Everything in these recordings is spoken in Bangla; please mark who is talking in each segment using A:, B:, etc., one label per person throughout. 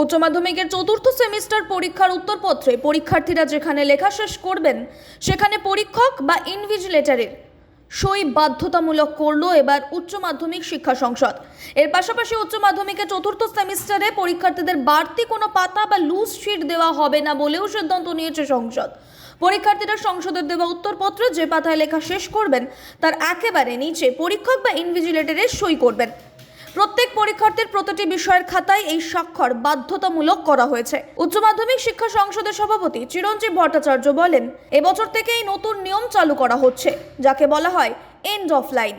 A: উচ্চ মাধ্যমিকের চতুর্থ সেমিস্টার পরীক্ষার উত্তরপত্রে পরীক্ষার্থীরা যেখানে লেখা শেষ করবেন, সেখানে পরীক্ষক বা ইনভিজিলেটরের সই বাধ্যতামূলক করল এবার উচ্চ মাধ্যমিক শিক্ষা সংসদ। এর পাশাপাশি উচ্চ মাধ্যমিকের চতুর্থ সেমিস্টারে পরীক্ষার্থীদের বাড়তি কোনো পাতা বা লুজ শিট দেওয়া হবে না বলেও সিদ্ধান্ত নিয়েছে সংসদ। পরীক্ষার্থীরা সংসদের দেওয়া উত্তরপত্রে যে পাতায় লেখা শেষ করবেন, তার একেবারে নিচে পরীক্ষক বা ইনভিজিলেটরের সই করবেন। প্রত্যেক পরীক্ষার্থীর প্রতিটি বিষয়ের খাতায় এই স্বাক্ষর বাধ্যতামূলক করা হয়েছে। উচ্চ মাধ্যমিক শিক্ষা সংসদের সভাপতি চিরঞ্জীব ভট্টাচার্য বলেন, এবছর থেকে এই নতুন নিয়ম চালু করা হচ্ছে, যাকে বলা হয় এন্ড অফ লাইন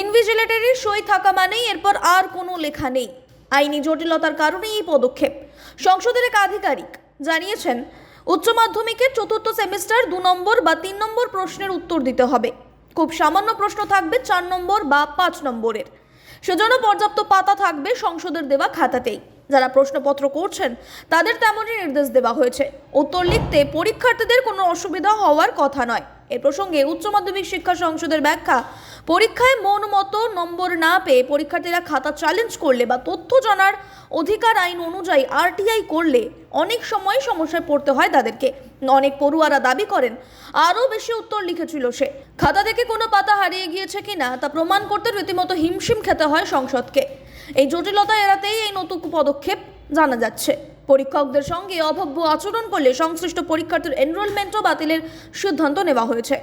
A: ইনভিজিলেটরের সই থাকা মানেই এরপর আর কোনো লেখা নেই। আইনি জটিলতার কারণে এই পদক্ষেপ। সংসদের এক আধিকারিক জানিয়েছেন, উচ্চ মাধ্যমিকের চতুর্থ সেমিস্টার দু নম্বর বা তিন নম্বর প্রশ্নের উত্তর দিতে হবে। খুব সামান্য প্রশ্ন থাকবে চার নম্বর বা পাঁচ নম্বরের। সেজন্য পর্যাপ্ত পাতা থাকবে সংসদের দেওয়া খাতাতেই। যারা প্রশ্নপত্র করছেন, তাদের তেমনই নির্দেশ দেওয়া হয়েছে। উত্তর লিখতে পরীক্ষার্থীদের কোনো অসুবিধা হওয়ার কথা নয়। এ প্রসঙ্গে উচ্চ মাধ্যমিক শিক্ষা সংসদের ব্যাখ্যা, পরীক্ষায় মন মতো নম্বর না পেয়ে পরীক্ষার্থীরা খাতা চ্যালেঞ্জ করলে বা তথ্য জানার অধিকার আইন অনুযায়ী আরটিআই করলে অনেক সময় সমস্যায় পড়তে হয় তাদেরকে। অনেক পড়ুয়ারা দাবি করেন, আরও বেশি উত্তর লিখেছিল সে। খাতা থেকে কোনো পাতা হারিয়ে গিয়েছে কিনা তা প্রমাণ করতে রীতিমতো হিমশিম খেতে হয় সংসদকে। এই জটিলতা এড়াতেই এই নতুন পদক্ষেপ জানা যাচ্ছে। পরীক্ষকদের সঙ্গে অভব্য আচরণ করলে সংশ্লিষ্ট পরীক্ষার্থীর এনরোলমেন্টও বাতিলের সিদ্ধান্ত নেওয়া হয়েছে।